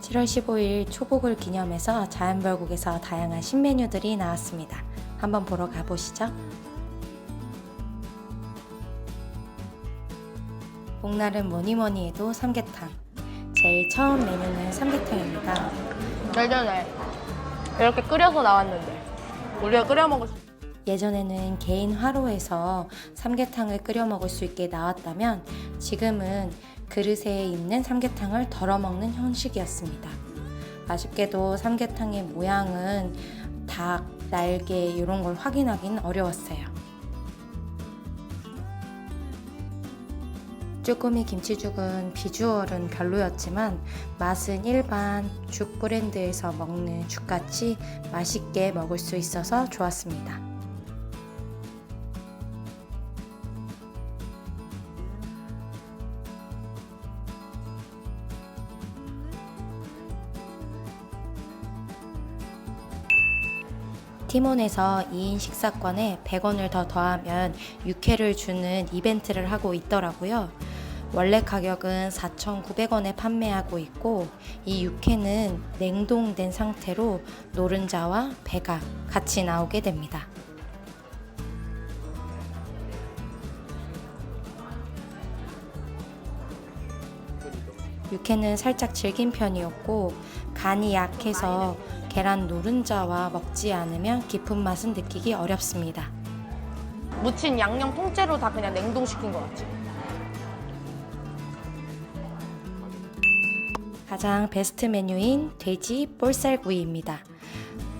(7월 15일) 초복을 기념해서 자연별국에서 다양한 신메뉴들이 나왔습니다. 한번 보러 가보시죠. 복날은 뭐니 뭐니 해도 삼계탕. 제일 처음 메뉴는 삼계탕입니다. 예전에 이렇게 끓여서 나왔는데 우리가 끓여 먹을 수 예전에는 개인 화로에서 삼계탕을 끓여 먹을 수 있게 나왔다면 지금은 그릇에 있는 삼계탕을 덜어 먹는 형식이었습니다. 아쉽게도 삼계탕의 모양은 닭, 날개 이런 걸 확인하기는 어려웠어요. 쭈꾸미 김치죽은 비주얼은 별로였지만 맛은 일반 죽 브랜드에서 먹는 죽같이 맛있게 먹을 수 있어서 좋았습니다. 티몬에서 2인 식사권에 100원을 더 더하면 육회를 주는 이벤트를 하고 있더라고요. 원래 가격은 4,900원에 판매하고 있고 이 육회는 냉동된 상태로 노른자와 배가 같이 나오게 됩니다. 육회는 살짝 질긴 편이었고 간이 약해서 계란 노른자와 먹지 않으면 깊은 맛은 느끼기 어렵습니다. 무친 양념 통째로 다 그냥 냉동시킨 것 같지 가장 베스트 메뉴인 돼지 볼살구이입니다.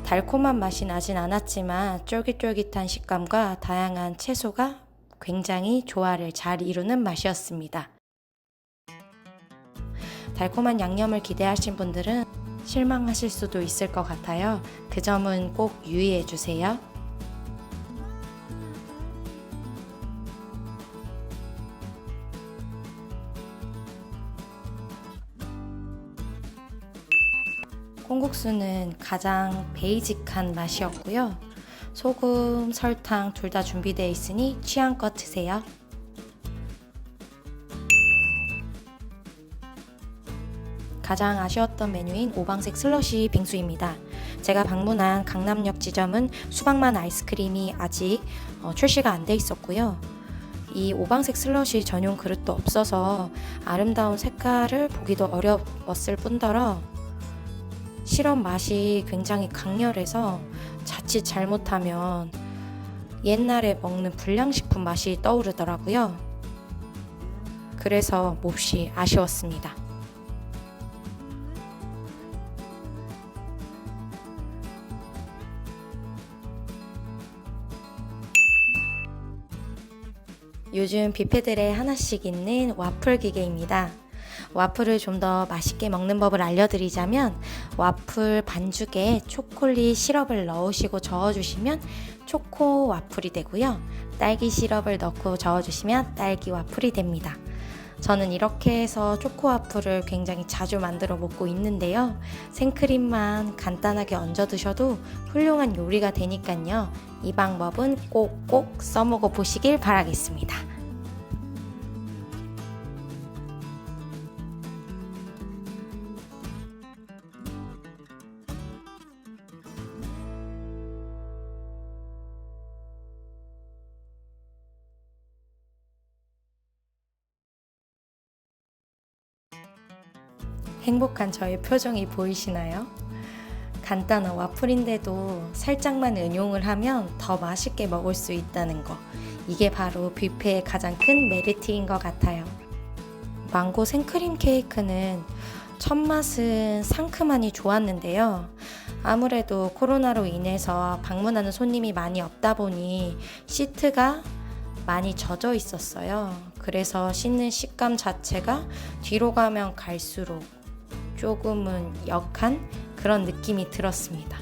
달콤한 맛이 나진 않았지만 쫄깃쫄깃한 식감과 다양한 채소가 굉장히 조화를 잘 이루는 맛이었습니다. 달콤한 양념을 기대하신 분들은 실망하실 수도 있을 것 같아요. 그 점은 꼭 유의해 주세요. 콩국수는 가장 베이직한 맛이었고요. 소금, 설탕 둘 다 준비되어 있으니 취향껏 드세요. 가장 아쉬웠던 메뉴인 오방색 슬러시 빙수입니다. 제가 방문한 강남역 지점은 수박만 아이스크림이 아직 어, 출시가 안 돼 있었고요. 이 오방색 슬러시 전용 그릇도 없어서 아름다운 색깔을 보기도 어려웠을 뿐더러 시럽 맛이 굉장히 강렬해서 자칫 잘못하면 옛날에 먹는 불량식품 맛이 떠오르더라고요. 그래서 몹시 아쉬웠습니다. 요즘 뷔페들에 하나씩 있는 와플 기계입니다. 와플을 좀 더 맛있게 먹는 법을 알려드리자면 와플 반죽에 초콜릿 시럽을 넣으시고 저어주시면 초코 와플이 되고요. 딸기 시럽을 넣고 저어주시면 딸기 와플이 됩니다. 저는 이렇게 해서 초코 와플을 굉장히 자주 만들어 먹고 있는데요. 생크림만 간단하게 얹어 드셔도 훌륭한 요리가 되니까요. 이 방법은 꼭꼭 써먹어 보시길 바라겠습니다. 행복한 저의 표정이 보이시나요? 간단한 와플인데도 살짝만 응용을 하면 더 맛있게 먹을 수 있다는 거. 이게 바로 뷔페의 가장 큰 메리트인 것 같아요. 망고 생크림 케이크는 첫 맛은 상큼하니 좋았는데요. 아무래도 코로나로 인해서 방문하는 손님이 많이 없다 보니 시트가 많이 젖어 있었어요. 그래서 씹는 식감 자체가 뒤로 가면 갈수록 조금은 역한 그런 느낌이 들었습니다.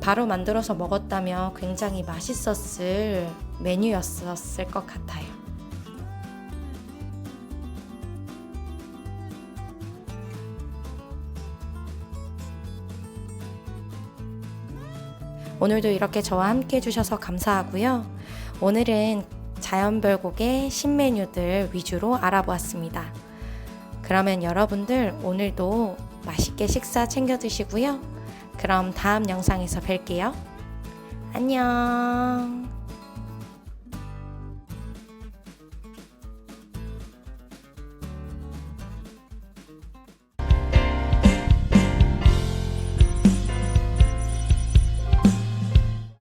바로 만들어서 먹었다면 굉장히 맛있었을 메뉴였었을 것 같아요. 오늘도 이렇게 저와 함께 해주셔서 감사하고요. 오늘은 자연별곡의 신메뉴들 위주로 알아보았습니다. 그러면 여러분들 오늘도 맛있게 식사 챙겨 드시고요. 그럼 다음 영상에서 뵐게요. 안녕.